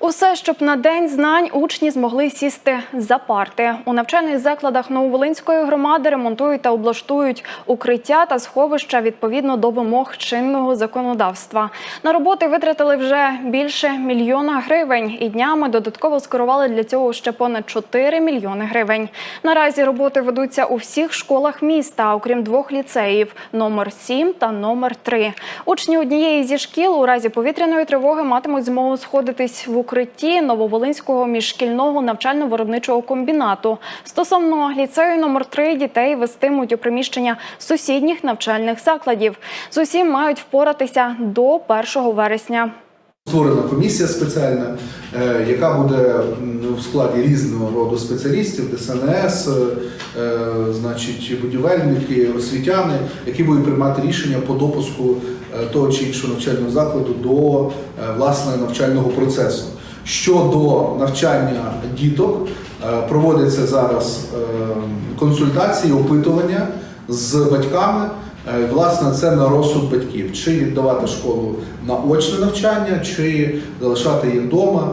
Усе, щоб на день знань учні змогли сісти за парти. У навчальних закладах Нововолинської громади ремонтують та облаштують укриття та сховища відповідно до вимог чинного законодавства. На роботи витратили вже більше мільйона гривень і днями додатково скерували для цього ще понад 4 мільйони гривень. Наразі роботи ведуться у всіх школах міста, окрім двох ліцеїв номер 7 та номер 3. Учні однієї зі шкіл у разі повітряної тривоги матимуть змогу сходитись в укритті Нововолинського міжшкільного навчально-виробничого комбінату. Стосовно ліцею номер 3 дітей вестимуть у приміщення сусідніх навчальних закладів. З усім мають впоратися до 1 вересня. Створена комісія спеціальна, е, яка буде у складі різного роду спеціалістів, ДСНС, е, е, значить, будівельники, освітяни, які будуть приймати рішення по допуску того чи іншого навчального закладу до власне навчального процесу. Щодо навчання діток, проводяться зараз консультації, опитування з батьками. Е, Власне, це на розсуд батьків, чи віддавати школу на очне навчання, чи залишати їх вдома.